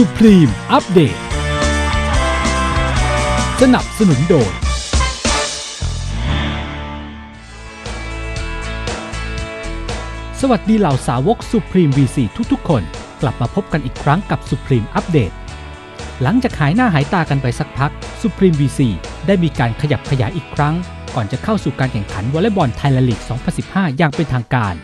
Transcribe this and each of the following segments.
Supreme อัปเดต สนับสนุนโดย สวัสดีเหล่าสาวก Supreme V4 ทุกๆ คน กลับมาพบกันอีกครั้งกับ Supreme อัปเดต หลังจากหายหน้าหายตากันไปสักพัก Supreme V4 ได้มีการขยับขยายอีกครั้ง ก่อนจะเข้าสู่การแข่งขันวอลเลย์บอลไทยลีก 2015 อย่างเป็นทางการ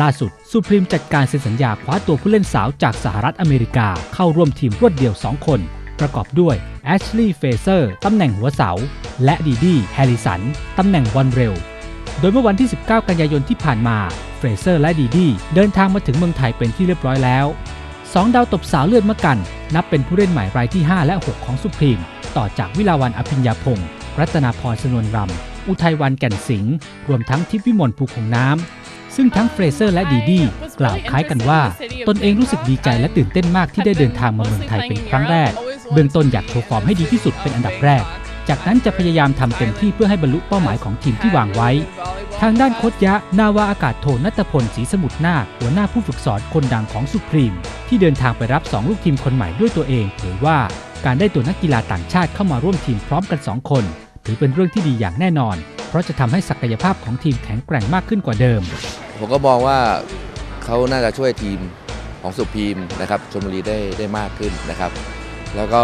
ล่าสุด Supreme จัดการเซ็นสัญญาคว้าตัวผู้เล่นสาวจากสหรัฐอเมริกาเข้าร่วมทีมรวดเดียว 2 คน ประกอบด้วยแอชลีย์เฟเซอร์ตำแหน่งหัวเสา และดีดีแฮริสันตำแหน่งบอลเร็ว โดยเมื่อวันที่ 19 กันยายนที่ผ่านมาเฟเซอร์และดีดีเดินทางมาถึงเมืองไทยเป็นที่เรียบร้อยแล้วสองดาวตบสาวเลือดมะกัน นับเป็นผู้เล่นใหม่รายที่ 5 และ 6 ของสุพรีม ต่อจากวิลาวันอภิญญาพงศ์รัตนาพรสนวนรำอุทัยวันแก่นสิงห์รวมทั้งทิพย์วิมลภูคงน้ำ ซึ่งทั้งเฟรเซอร์และดีดีกล่าวคล้ายกันว่า ตนเองรู้สึกดีใจและตื่นเต้นมากที่ได้เดินทางมาเมืองไทยเป็นครั้งแรก เบื้องต้นอยากโชว์ฟอร์มให้ดีที่สุดเป็นอันดับแรก จากนั้นจะพยายามทำเต็มที่เพื่อให้บรรลุเป้าหมายของทีมที่วางไว้ ทางด้านโคชยะ นาวาอากาศโทนัตพลศรีสมุทรนาคหัวหน้าผู้ฝึกสอนคนดังของสุพรีม ที่เดินทางไปรับ 2 ลูกทีมคนใหม่ด้วยตัวเองเผยว่าการได้ตัวนักกีฬาต่างชาติเข้ามาร่วมทีมพร้อมกัน 2 คน ถือเป็นเรื่องที่ดีอย่างแน่นอน เพราะจะทำให้ศักยภาพของทีมแข็งแกร่งมากขึ้นกว่าเดิม ผมก็มองว่าเขาน่าจะช่วยทีมของสุพีมนะครับชลบุรีได้ได้มากขึ้นนะครับ แล้วก็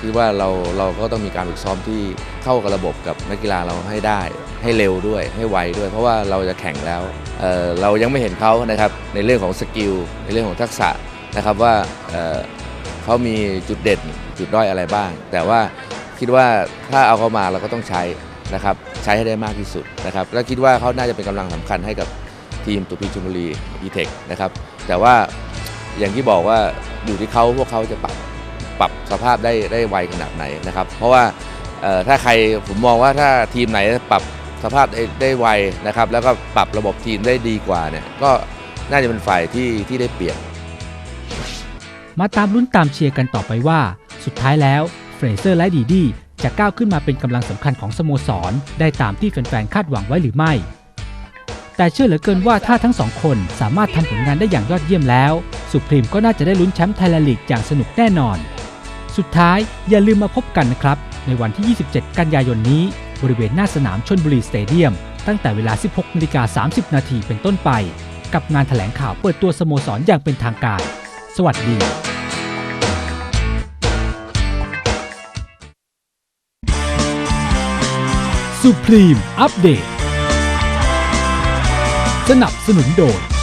คือว่าเราเราก็ต้องมีการฝึกซ้อมที่เข้ากับระบบกับนักกีฬาเราให้ได้ให้เร็วด้วยให้ไวด้วย เพราะว่าเราจะแข่งแล้วเเรายังไม่เห็นเขานะครับในเรื่องของสกิลในเรื่องของทักษะนะครับว่าเเขามีจุดเด่นจุดด้อยอะไรบ้าง แต่ว่าคิดว่าถ้าเอาเขามาเราก็ต้องใช้นะครับใช้ให้ได้มากที่สุดนะครับแล้วคิดว่าเขาน่าจะเป็นกำลังสำคัญให้กับ ทีมตุปีชลบุรีอีเทคนะครับแต่ว่าอย่างที่บอกว่าอยู่ที่เขาพวกเขาจะปรับปรับสภาพได้ได้ไวขนาดไหนนะครับ เพราะว่าถ้าใครผมมองว่าถ้าทีมไหนปรับสภาพได้ได้ไวนะครับ แล้วก็ปรับระบบทีมได้ดีกว่าเนี่ยก็น่าจะเป็นฝ่ายที่ที่ได้เปรียบมาตามลุ้นตามเชียร์กันต่อไปว่า สุดท้ายแล้วเฟรเซอร์และดีดีจะก้าวขึ้นมาเป็นกำลังสำคัญของสโมสร ได้ตามที่แฟนๆคาดหวังไว้หรือไม่ แต่เชื่อเหลือเกินว่าถ้าทั้งสองคนสามารถทำผลงานได้อย่างยอดเยี่ยมแล้ว สุพรีมก็น่าจะได้ลุ้นแชมป์ไทยลีกอย่างสนุกแน่นอน สุดท้ายอย่าลืมมาพบกันนะครับ ในวันที่ 27 กันยายนนี้ บริเวณหน้าสนามชนบุรีสเตเดียม ตั้งแต่เวลา 16นาฬิกา30 นาทีเป็นต้นไป กับงานแถลงข่าวเปิดตัวสโมสรอย่างเป็นทางการ สวัสดี Supreme อัปเดต สนับสนุนโดย